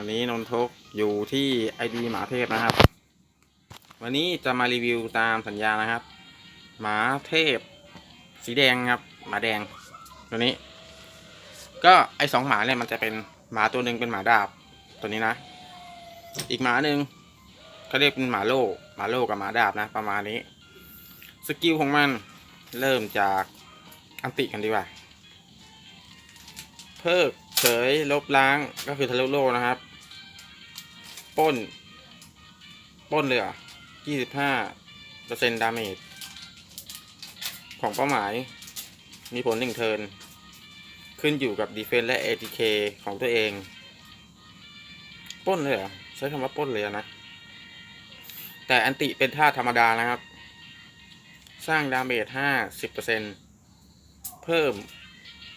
วันนี้นนทกอยู่ที่ไอดีหมาเทพนะครับ วันนี้จะมารีวิวตามสัญญานะครับ หมาเทพ สีแดงครับ หมาแดง ตัวนี้ ก็ไอสองหมาเนี่ยมันจะเป็นหมาตัวหนึ่งเป็นหมาดาบตัวนี้นะ อีกหมาหนึ่งเขาเรียกเป็นหมาโล่หมาโล่กับหมาดาบนะ ประมาณนี้ สกิลของมันเริ่มจากอันติกันดีกว่า เพิกเฉยลบล้างก็คือทะลุโลนะครับ ป้นปล้นเลือ25เปอร์เซ็นต์ดาเมจของเป้าหมาย มีผลหนึ่งเทิน ขึ้นอยู่กับดีเฟนและ ATK ของตัวเอง ป้นเลยเหรอ ใช้คำว่าป้นเลยนะ แต่อันติเป็นท่าธรรมดานะครับ สร้างดาเมจ50%เปอร์เซ็นต์เพิ่ม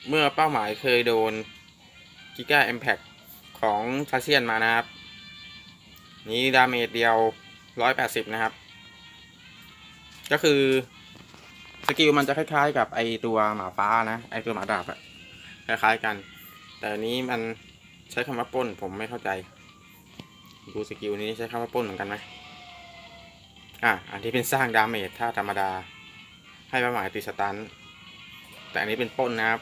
เมื่อเป้าหมายเคยโดนกิก้า i m p a c t ของทาเซียนมานะครับ นี้ดาเมจเดียว180นะครับ ก็คือ สกิลมันจะคล้ายๆ กับไอตัวหมาฟ้านะ ไอตัวหมาดาบอะคล้ายๆกัน แต่อันนี้มันใช้คำว่าป้นผมไม่เข้าใจ ดูสกิลนี้ใช้คำว่าป้นเหมือนกันไหมอะ อันที่เป็นสร้างดาเมจถ้าธรรมดา ให้เป้าหมายติดสตัน แต่อันนี้เป็นป้นนะครับ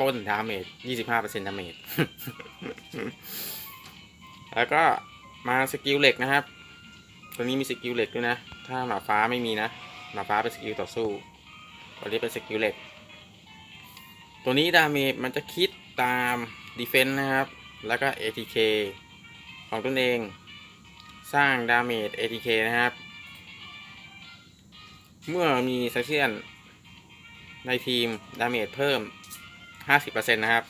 ป้นดาเมจ25%ดาเมจ แล้วก็ มาสกิลเหล็กนะครับ ตัวนี้มีสกิลเหล็กด้วยนะ ถ้าหมาฟ้าไม่มีนะ หมาฟ้าเป็นสกิลต่อสู้ ตัวนี้เป็นสกิลเหล็ก ตัวนี้ดาเมจมันจะคิดตามดีเฟน s ์นะครับ แล้วก็ ATK ของตนเอง สร้างดาเมจ ATK นะครับ เมื่อมีเซเชียนในทีมดาเมจเพิ่ม 50%นะครับ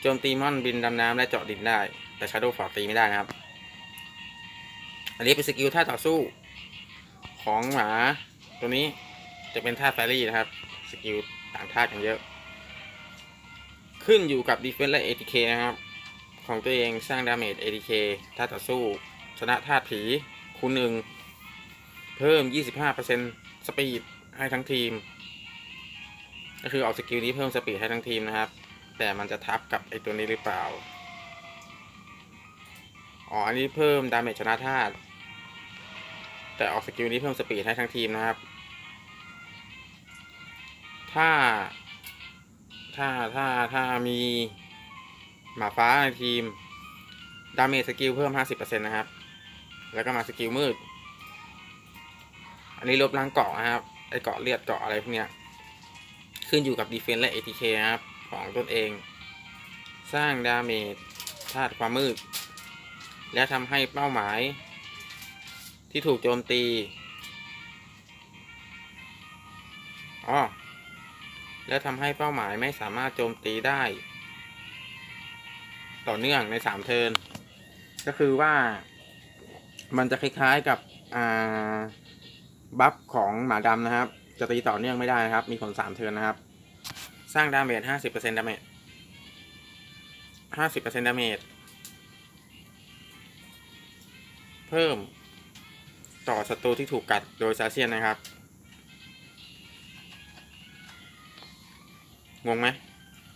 โจมตีมอนบินดำน้ำและเจาะดินได้ แต่ชาร์โดฟอร์ตีไม่ได้นะครับ อันนี้เป็นสกิลท่าต่อสู้ ของหมาตัวนี้จะเป็นท่าแฟรี่นะครับ สกิลต่างท่ากันเยอะ ขึ้นอยู่กับดีเฟน s ์และ ATK นะครับ ของตัวเองสร้างดาเมจ ATK ท่าต่อสู้ ชนะท่าผีคูณหนึ่ง เพิ่ม 25%สปีดให้ทั้งทีม ก็คือออกสกิลนี้เพิ่มสปีดให้ทั้งทีมนะครับ แต่มันจะทับกับไอตัวนี้หรือเปล่า อ๋อ อันนี้เพิ่มดาเมจชนะธาตุ แต่ออกสกิลนี้เพิ่มสปีดให้ทั้งทีมนะครับ ถ้า ถ้า ถ้า ถ้ามี หมาฟ้าในทีม ดาเมจสกิลเพิ่ม 50%นะครับ แล้วก็มาสกิลมืด อันนี้ลบล้างเกาะนะครับ ไอเกาะเลือดเกาะอะไรพวกเนี้ย ขึ้นอยู่กับดีเฟน s ์และ ATK นะครับ ของตนเอง สร้างดาเมจธาตุความมืด และทำให้เป้าหมาย ที่ถูกโจมตีอ๋อและทำให้เป้าหมายไม่สามารถโจมตีได้ ต่อเนื่องในสามเทิร์นก็คือว่ามันจะคล้ายๆกับบัฟของหมาดำนะครับ จะตีต่อเนื่องไม่ได้นะครับ มีผลสามเทิร์นนะครับ สร้างดาเมจห้าสิบเปอร์เซ็นต์ดาเมจห้าสิบเปอร์เซ็นต์ดาเมจ เพิ่มต่อศัตรูที่ถูกกัดโดยซาเซียนนะครับ งงไหม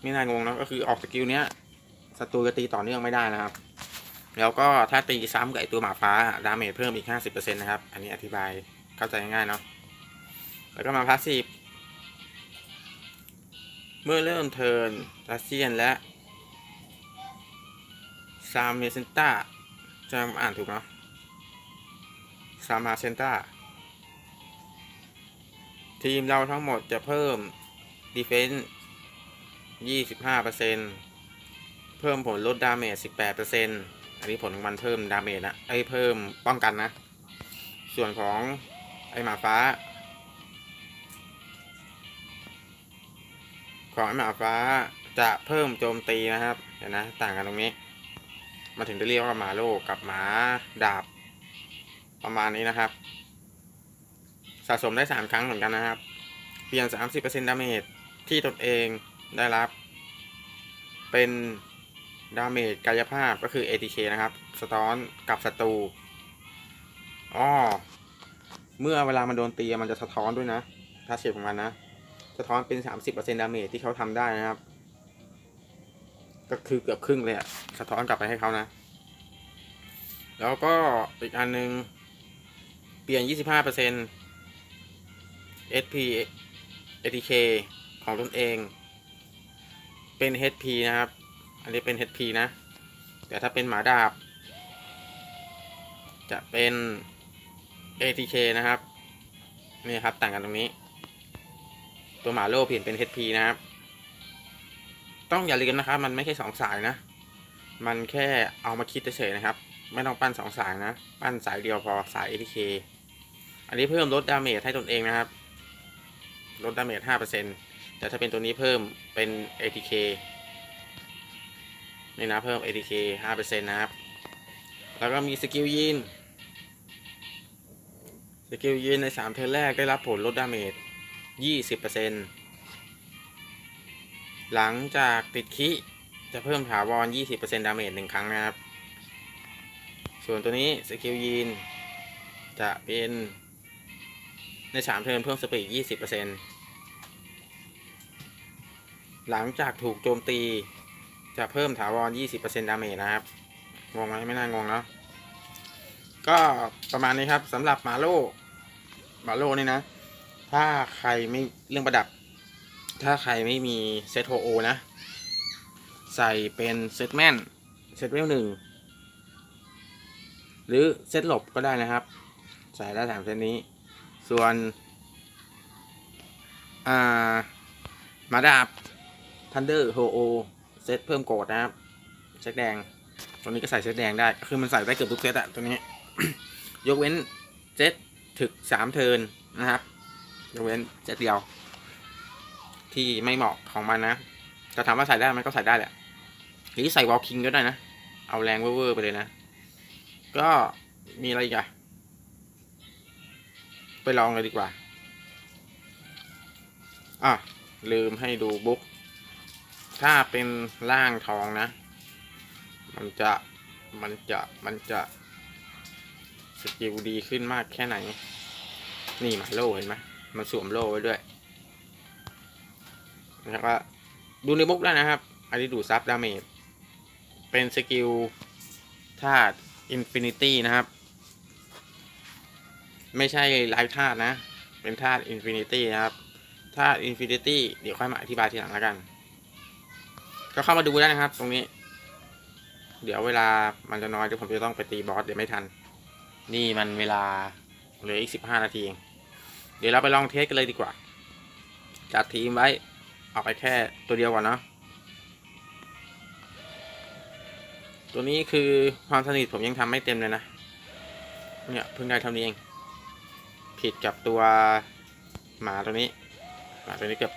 ไม่น่างงนะก็คือออกสกิลเนี้ยศัตรูจะตีต่อเนื่องไม่ได้นะครับ แล้วก็ถ้าตีซ้ำกับไอตัวหมาฟ้าดาเมจเพิ่มอีก 50%นะครับ อันนี้อธิบายเข้าใจง่ายเนาะแล้วก็มาพาสซีฟเมื่อเริ่มเทิร์นรัสเซียนและซามเมเซนต้าจะอ่านถูกเนาะ ซามาเซนต้า ทีมเราทั้งหมดจะเพิ่มดีเฟน s ์25%เพิ่มผลลดดาเมจ18%อันนี้ผลของมันเพิ่มดาเมจนะไอ้เพิ่มป้องกันนะ ส่วนของไอหมาฟ้า ของไอหมาฟ้าจะเพิ่มโจมตีนะครับ เห็นนะ ต่างกันตรงนี้ มาถึงจะเรียกว่าหมาโลกกับหมาดาบ ประมาณนี้นะครับ สะสมได้ 3 ครั้งเหมือนกันนะครับ เปลี่ยน 30%ดาเมจที่ตนเองได้รับ เป็นดาเมจกายภาพก็คือ ATK นะครับสะท้อนกับศัตรูอ๋อเมื่อเวลามันโดนตีมันจะสะท้อนด้วยนะ ถ้าเฉียบของมันนะ สะท้อนเป็น 30%ดาเมจที่เขาทำได้นะครับ ก็คือเกือบครึ่งเลยอะสะท้อนกลับไปให้เขานะ แล้วก็อีกอันหนึ่ง ลี่ยน 25% SP ATK ของตนเอง เป็น HP นะครับ อันนี้เป็น HP นะ แต่ถ้าเป็นหมาดาบ จะเป็น ATK นะครับ นี่ครับต่างกันตรงนี้ ตัวหมาโล่เปลี่ยนเป็น HP นะครับ ต้องอย่าลืมนะครับ มันไม่ใช่สองสายนะ มันแค่เอามาคิดเฉยๆนะครับ ไม่ต้องปั้นสองสายนะ ปั้นสายเดียวพอสาย ATK อันนี้เพิ่มลดดาเมจให้ตนเองนะครับ ลดดาเมจ5%แต่ถ้าเป็นตัวนี้เพิ่มเป็น ATK นี่นะเพิ่ม ATK 5%นะครับ แล้วก็มีสกิลยินสกิลยินใน3เทิร์นแรกได้รับผลลดดาเมจ20%หลังจากติดคิจะเพิ่มถาวร 20%ดาเมจหนึ่งครั้งนะครับ ส่วนตัวนี้สกิลยินจะเป็น ใน 3 เทิร์นเพิ่มสปีด 20%หลังจากถูกโจมตี จะเพิ่มถาวร 20%ดาเมจนะครับ งงไหมไม่น่างงเนาะก็ประมาณนี้ครับสำหรับมาโลมาโลนี่นะ ถ้าใครไม่เรื่องประดับ ถ้าใครไม่มีเซตโฮโอนะ ใส่เป็นเซตแมนเซตเวลหนึ่งหรือเซตหลบก็ได้นะครับ ใส่ได้สามเซตนี้ ส่วนมาดาบทันเดอร์โฮโอเซตเพิ่มโกดนะครับเซตแดง ตัวนี้ก็ใส่เซตแดงได้ คือมันใส่ได้เกือบทุกเซตอะตัวนี้ ยกเว้นเซตถึกสามเทินนะครับ ยกเว้นเซตเดียว ที่ไม่เหมาะของมันนะจะถามว่าใส่ได้มันก็ใส่ได้แหละหรือใส่วอลคิงก็ได้นะ เอาแรงเวอร์ไปเลยนะ ก็มีอะไรอีกอะ ไปลองเลยดีกว่า อะ ลืมให้ดูบุ๊ก ถ้าเป็นร่างทองนะ มันจะ มันจะ มันจะสกิลดีขึ้นมากแค่ไหน นี่มาโล่เห็นไหมมันสวมโล่ไว้ด้วยนะครับว่าดูในบุ๊กได้นะครับ อันนี้ดูซับดาเมจ เป็นสกิลธาตุอินฟินิตี้นะครับ ไม่ใช่ไลฟ์ธาตุนะ เป็นธาตุอินฟินิตี้นะครับธาตุอินฟินิตี้เดี๋ยวค่อยมาอธิบายทีหลังแล้วกัน ก็เข้ามาดูได้นะครับ ตรงนี้ เดี๋ยวเวลามันจะน้อยเดี๋ยวผมจะต้องไปตีบอสเดี๋ยวไม่ทัน นี่มันเวลาเหลืออีกสิบห้านาทีเองเดี๋ยวเราไปลองเทสกันเลยดีกว่า จัดทีมไว้เอาไปแค่ตัวเดียวก่อนเนาะตัวนี้คือความสนิทผมยังทำไม่เต็มเลยนะ เนี่ยเพิ่งได้เท่านี้เอง ผิดกับตัวหมาตัวนี้หมาตัวนี้เกือบ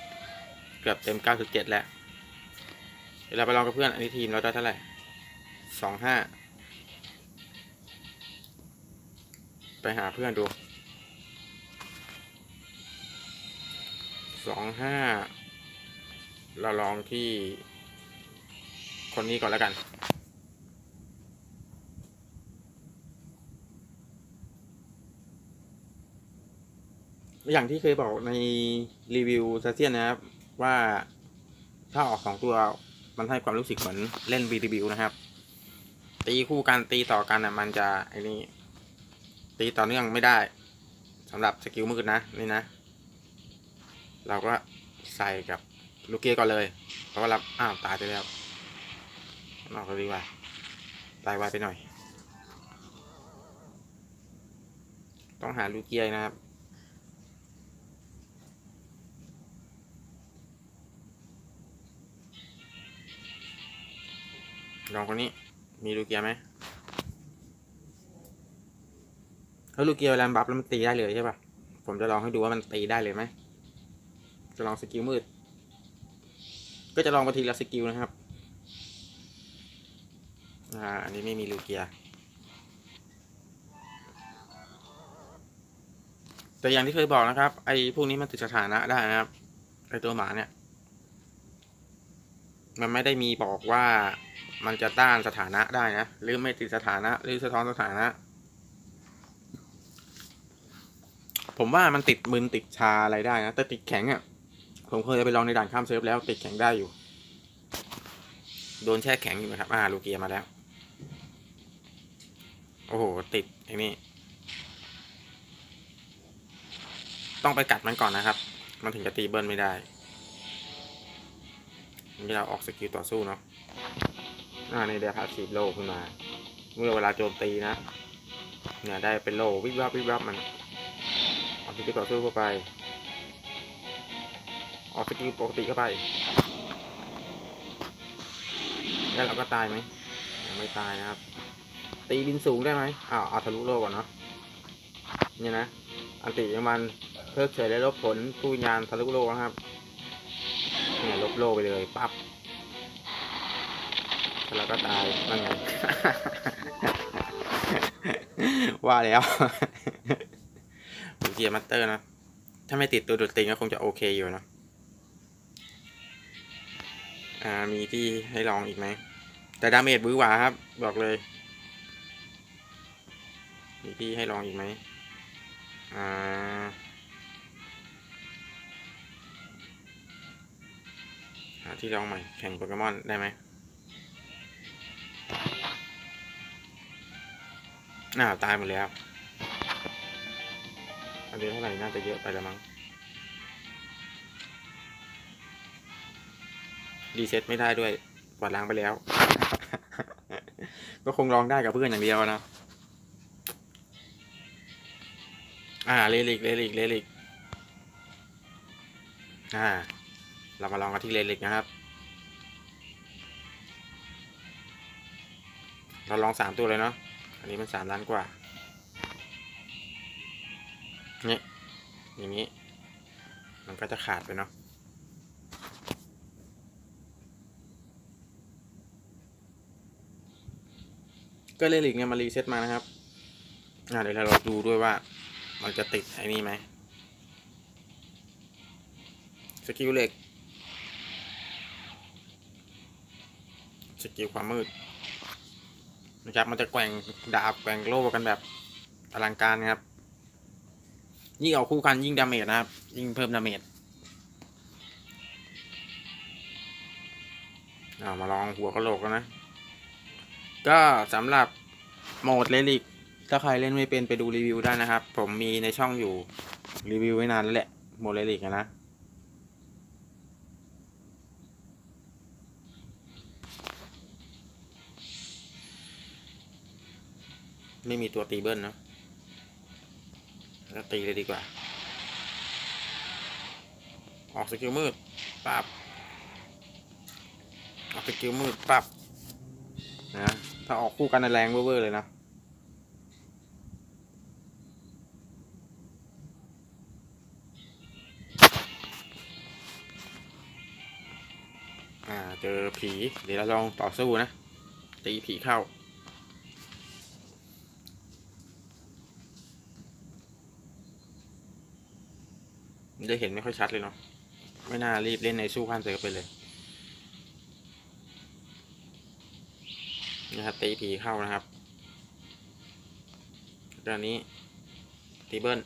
เกือบเต็ม 9.7 แล้ว เดี๋ยวเราไปลองกับเพื่อนอันนี้ทีมเราได้เท่าไหร่25ไปหาเพื่อนดู25เราลองที่คนนี้ก่อนแล้วกัน อย่างที่เคยบอกในรีวิวซาเซียนนะครับ ว่าถ้าออกสองตัวมันให้ความรู้สึกเหมือนเล่นวีรีวิวนะครับ ตีคู่กันตีต่อกันอะมันจะไอ้นี่ตีต่อเนื่องไม่ได้สำหรับสกิลมืดนะนี่นะ เราก็ใส่กับลูกเกียร์ก่อนเลยเพราะว่าเราอ้าวตายไปแล้วนอกเลยดีกว่าตายไวไปหน่อย ต้องหาลูกเกียร์นะครับ ลองคนนี้ มีลูกเกียร์ไหมเฮ้ยลูกเกียร์เวลาบัฟแล้วมันตีได้เลยใช่ปะผมจะลองให้ดูว่ามันตีได้เลยไหม จะลองสกิลมืด ก็จะลองไปทีละสกิลนะครับ อ่า อันนี้ไม่มีลูกเกียร์ แต่อย่างที่เคยบอกนะครับ ไอ้พวกนี้มันติดสถานะได้นะครับ ไอ้ตัวหมาเนี่ย มันไม่ได้มีบอกว่ามันจะต้านสถานะได้นะ หรือไม่ติดสถานะ หรือสะท้อนสถานะ ผมว่ามันติดมึนติดชาอะไรได้นะ แต่ติดแข็งอะ่ะ ผมเคยไปลองในด่านข้ามเซิร์ฟแล้วติดแข็งได้อยู่ โดนแช่แข็งอยู่นะครับ อ่าลูเกียมาแล้ว โอ้โห ติดไอ้นี่ ต้องไปกัดมันก่อนนะครับ มันถึงจะตีเบิร์นไม่ได้ นี่เราออกสกิลต่อสู้เนาะอ่าในเดียพาสีโลขึ้นมา เมื่อเวลาโจมตีนะ เนี่ยได้เป็นโลวิบวับวิบวับมันออกสกิลต่อสู้เข้าไป ออกสกิลปกติเข้าไป แล้วเราก็ตายไหมยังไม่ตายนะครับ ตีบินสูงได้ไหมอ้าวเอาทะลุโลก่อนเนาะเนี่ยนะ อันติของมันเพิกเฉยและลบผลผู้วิญญาณทะลุโลกนะครับ เนี่ยลบโลกไปเลยปั๊บแล้วก็ตายนั่นไงว่าแล้วผมเกียร์มัตเตอร์นะ ถ้าไม่ติดตัวดูดติงก็คงจะโอเคอยู่นะอ่ามีที่ให้ลองอีกไหม แต่ดาเมจบื้อหวาครับ บอกเลย มีที่ให้ลองอีกไหมอ่า หาที่ลองใหม่ แข่งโปเกมอนได้ไหมอ้าตายหมดแล้ว อันนี้เท่าไหร่น่าจะเยอะไปแล้วมั้ง รีเซ็ตไม่ได้ด้วยกวาดล้างไปแล้ว ก็คงลองได้กับเพื่อนอย่างเดียวนะ อ่า เลลิก เลลิก เลลิก อ่า เรามาลองกันที่เลลิกนะครับ เราลองสามตัวเลยเนาะ อันนี้มันสามล้านกว่าเนี่ยอย่างนี้ มันก็จะขาดไปเนาะก็เลลิกเนี่ยมารีเซ็ตมานะครับอ่าเดี๋ยวเราดูด้วยว่ามันจะติดไอ้นี่ไหมสกิลเหล็ก สกิลความมืดนะครับ มันจะแกว่งดาบแกว่งโล่กันแบบอลังการครับ ยิ่งเอาคู่กันยิ่งดาเมจนะครับ ยิ่งเพิ่มดาเมจเอามาลองหัวกะโหลกแล้วนะ ก็สำหรับโหมดเลลิกถ้าใครเล่นไม่เป็นไปดูรีวิวได้นะครับ ผมมีในช่องอยู่รีวิวไว้นานแล้วแหละโหมดเลลิกนะ ไม่มีตัวตีเบิ้ลเนะแล้วตีเลยดีกว่า ออกสกิลมืดปับออกสกิลมืดปับนะถ้าออกคู่กันแรงเวอร์เลยนะอ่าเจอผี เดี๋ยวเราลองต่อสู้นะ ตีผีเข้า จะเห็นไม่ค่อยชัดเลยเนาะไม่น่ารีบเล่นในสู้ขั้นเสือไปเลยนะครับตีผีเข้านะครับตอนนี้ตีเบิล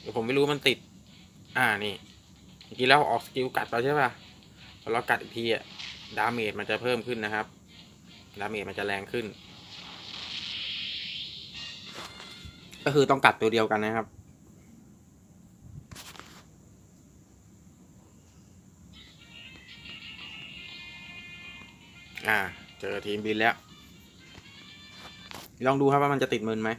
เดี๋ยวผมไม่รู้มันติด อ่านี่เมื่อกี้เราออกสกิลกัดไปใช่ป่ะพอเรากัดอีกทีอะดาเมจมันจะเพิ่มขึ้นนะครับ ดาเมจมันจะแรงขึ้น ก็คือต้องกัดตัวเดียวกันนะครับ อ่า เจอทีมบินแล้ว ลองดูครับว่ามันจะติดมืนไหม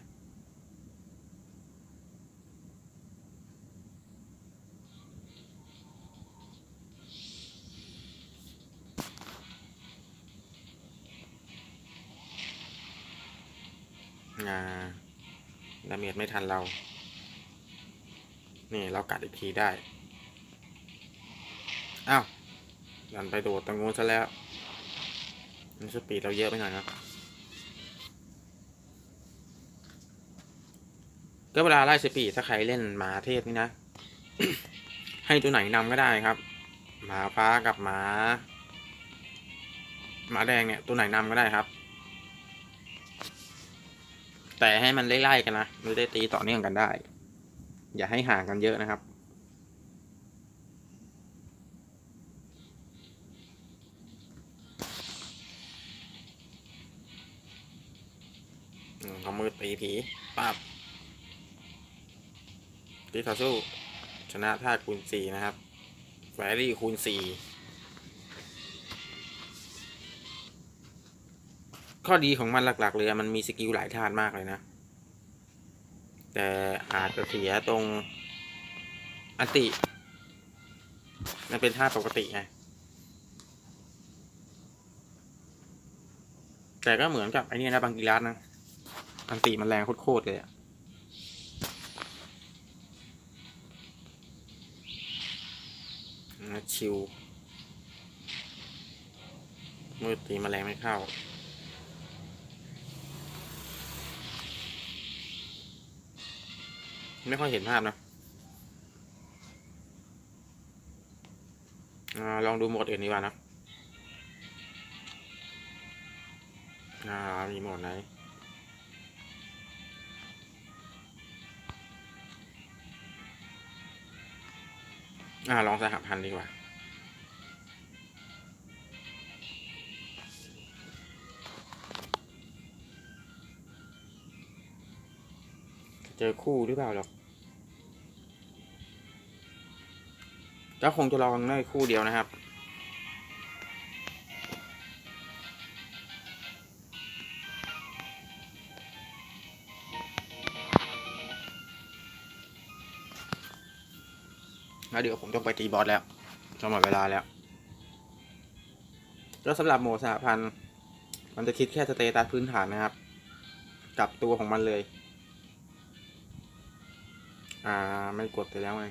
อ่าดาเมจไม่ทันเรา นี่เรากัดอีกทีได้ อ้าวดันไปโดดตรงนู้นซะแล้ว มันสปีดเราเยอะไปหน่อยนะก็เวลาไล่สปีดถ้าใครเล่นหมาเทพนี่นะ ให้ตัวไหนนำก็ได้ครับ หมาฟ้ากับหมา หมาแดงเนี่ยตัวไหนนำก็ได้ครับ แต่ให้มันไล่ๆกันนะไม่ได้ตีต่อเนื่องกันได้ อย่าให้ห่างกันเยอะนะครับ เอามือตีผีปับตีต่อสู้ ชนะท่าคูณสี่นะครับแฟรี่คูณสี่ข้อดีของมันหลัก ๆ เลยมันมีสกิลหลายธาตุมากเลยนะ แต่อาจจะเสียตรงอันติ มันเป็นท่าปกติไงแต่ก็เหมือนกับไอ้นี่นะบางกีรัสนะ อันติมันแรงโคตรๆเลยอะนะชิว มือตีแมลงไม่เข้า ไม่ค่อยเห็นภาพนะอลองดูโหมดอื่นดีกว่านะ อ่า มีโหมดไหน อ่าลองสหพันธ์ดีกว่า เจอคู่หรือเปล่าหรอกก็คงจะลองได้คู่เดียวนะครับ แล้วเดี๋ยวผมต้องไปตีบอสแล้วจะหมดเวลาแล้ว แล้วสำหรับโหมดสหพันธ์มันจะคิดแค่สเตตัสพื้นฐานนะครับ กับตัวของมันเลย อ่าไม่กดไปแล้วไง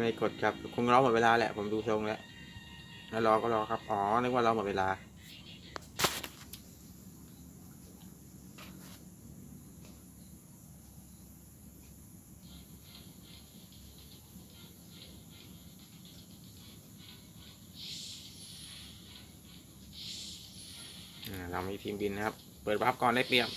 ไม่กดครับคงรอหมดเวลาแหละ ผมดูทรงแล้วแล้วรอก็รอครับ อ๋อนึกว่ารอหมดเวลา อ่าเรามีทีมบินนะครับ เปิดวาร์ปก่อนได้เปรียบ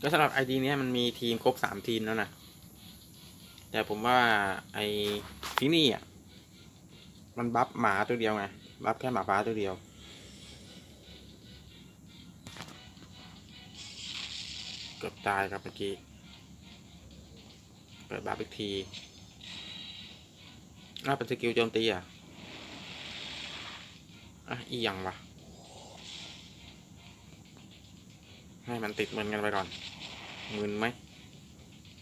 ก็สำหรับไอดีนี้มันมีทีมครบสามทีมแล้วนะ แต่ผมว่าไอที่นี่อะ มันบัฟหมาตัวเดียวไง บัฟแค่หมาฟ้าตัวเดียวเกือบตายครับเมื่อกี้ เปิดบัฟอีกที น่าเป็นสกิลโจมตีอะ อะ อีหยังวะ ให้มันติดมืนกันไปก่อนมืนไหม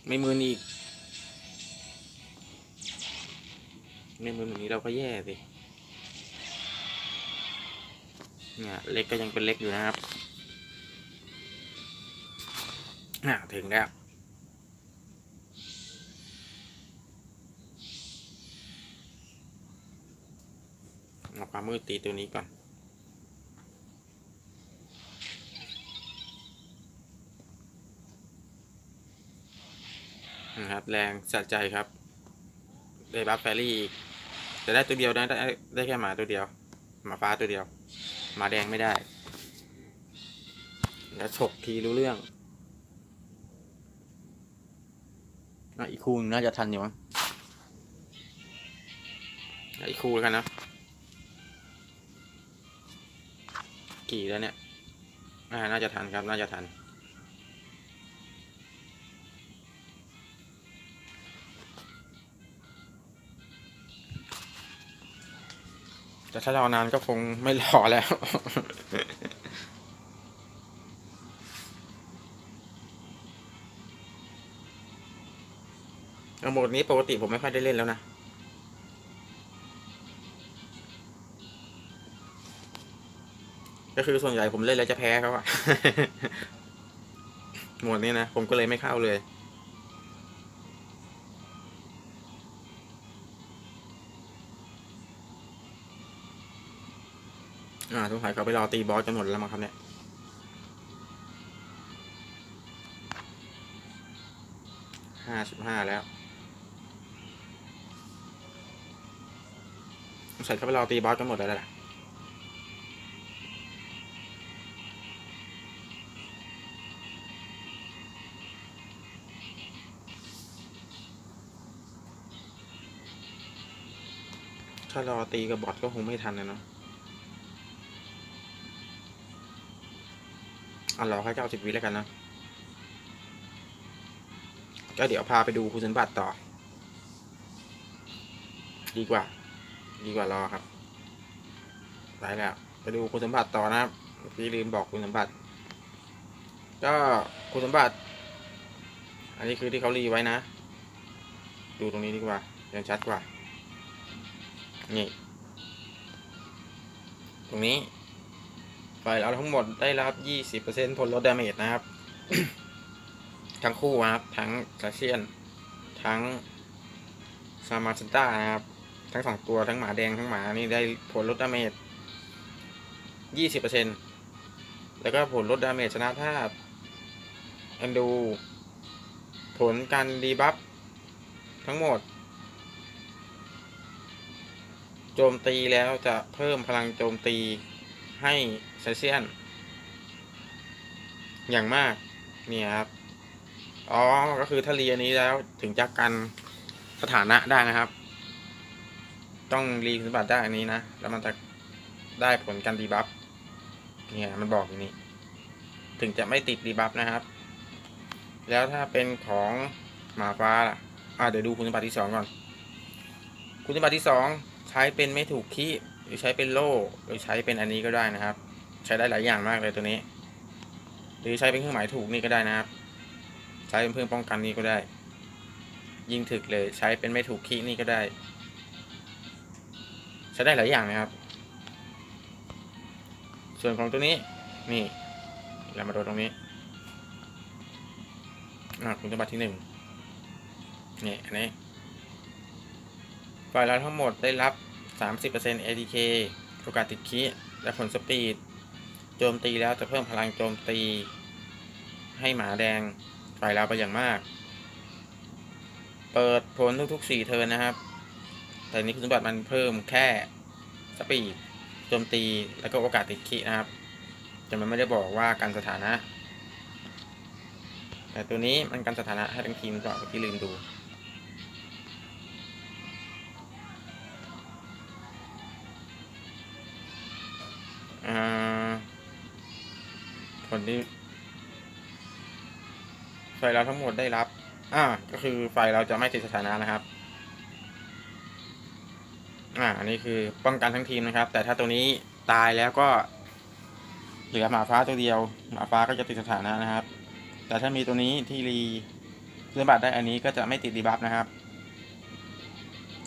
ไม่มืนอีก ไม่มืนแบบนี้เราก็แย่สิเนี่ยเล็กก็ยังเป็นเล็กอยู่นะครับ อะ ถึงแล้ว เอาความมืดตีตัวนี้ก่อน นะครับ แรงสะใจครับ ได้บัฟแฟรี่อีกแต่ได้ตัวเดียวนะได้ได้แค่หมาตัวเดียว หมาฟ้าตัวเดียว หมาแดงไม่ได้ แล้วฉกทีรู้เรื่องอีกคู่น่าจะทันอยู่มั้งอีกคู่แล้วกันนะ กี่แล้วเนี่ยอ่าน่าจะทันครับน่าจะทัน แต่ถ้ารอนานก็คงไม่รอแล้วโหมดนี้ปกติผมไม่ค่อยได้เล่นแล้วนะ ก็คือส่วนใหญ่ผมเล่นแล้วจะแพ้เขาอะหมวดนี้นะ ผมก็เลยไม่เข้าเลยอ่าสงสัยเขาไปรอตีบอสกันหมดแล้วมั้งครับเนี่ย ห้าสิบห้าแล้วสงสัยเขาไปรอตีบอสกันหมดแล้วแหละ ถ้ารอตีกับบอทก็คงไม่ทันนะเนาะอะรอแค่เก้าสิบวิแล้วกันนะก็เดี๋ยวพาไปดูคุณสมบัติต่อ ดีกว่า ดีกว่ารอครับไปแล้วไปดูคุณสมบัติต่อนะครับเมื่ลืมบอกคุณสมบัติ ก็คุณสมบัติ อันนี้คือที่เขารีไว้นะ ดูตรงนี้ดีกว่ายังชัดกว่า นี่ ตรงนี้ไฟเราทั้งหมดได้รับ 20%ผลลดดาเมจนะครับ ทั้งคู่นะครับ ทั้งซาเชียน ทั้งซามาซันต้านะครับ ทั้งสองตัวทั้งหมาแดงทั้งหมานี่ได้ผลลดดาเมจ 20%แล้วก็ผลลดดาเมจชนะธาตุแอนดู ผลการดีบัฟทั้งหมด โจมตีแล้วจะเพิ่มพลังโจมตีให้ไซเซียน อย่างมากเนี่ยครับ อ๋อ ก็คือถ้าเรียนนี้แล้วถึงจะกันสถานะได้นะครับ ต้องรีสมบัติได้อันนี้นะ แล้วมันจะได้ผลการดีบัฟเนี่ยมันบอกอย่างนี้ ถึงจะไม่ติดดีบัฟนะครับ แล้วถ้าเป็นของหมาฟ้าล่ะอ่าเดี๋ยวดูคุณสมบัติที่สองก่อน คุณสมบัติที่สอง ใช้เป็นไม่ถูกคีหรือใช้เป็นโล่หรือใช้เป็นอันนี้ก็ได้นะครับ ใช้ได้หลายอย่างมากเลยตัวนี้ หรือใช้เป็นเครื่องหมายถูกนี่ก็ได้นะครับ ใช้เป็นเพิ่มป้องกันนี่ก็ได้ ยิงถึกเลยใช้เป็นไม่ถูกคีนี่ก็ได้ ใช้ได้หลายอย่างนะครับ ส่วนของตัวนี้นี่เรามาดูตรงนี้อ่าคุณสมบัติที่หนึ่งนี่อันนี้ ฝ่ายเราทั้งหมดได้รับ 30% ATK โอกาสติดคีและผลสปีด โจมตีแล้วจะเพิ่มพลังโจมตี ให้หมาแดงฝ่ายเราไปอย่างมาก เปิดผลทุกๆ 4 เทิร์นนะครับ แต่นี้คุณสมบัติมันเพิ่มแค่สปีด โจมตีแล้วก็โอกาสติดคีนะครับ แต่มันไม่ได้บอกว่าการสถานะ แต่ตัวนี้มันกันสถานะให้ทั้งทีมก่อนที่ลืมดู ไฟเราทั้งหมดได้รับ อ่า ก็คือไฟเราจะไม่ติดสถานะนะครับ อ่า อันนี้คือป้องกันทั้งทีมนะครับ แต่ถ้าตัวนี้ตายแล้วก็ เหลือหมาฟ้าตัวเดียว หมาฟ้าก็จะติดสถานะนะครับ แต่ถ้ามีตัวนี้ที่รีเลื่อนบัตรได้อันนี้ก็จะไม่ติดดีบัฟนะครับ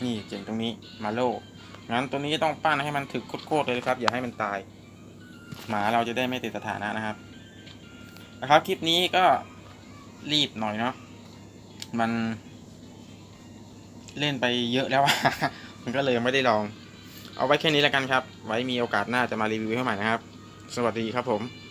นี่เจ๋งตรงนี้มาโลงั้นตัวนี้ต้องปั้นให้มันถึกโคตรๆเลยครับอย่าให้มันตาย หมาเราจะได้ไม่ติดสถานะนะครับ นะครับคลิปนี้ก็ รีบหน่อยเนาะมัน เล่นไปเยอะแล้วอะมันก็เลยไม่ได้ลอง เอาไว้แค่นี้แล้วกันครับ ไว้มีโอกาสหน้าจะมารีวิวให้ใหม่นะครับ สวัสดีครับผม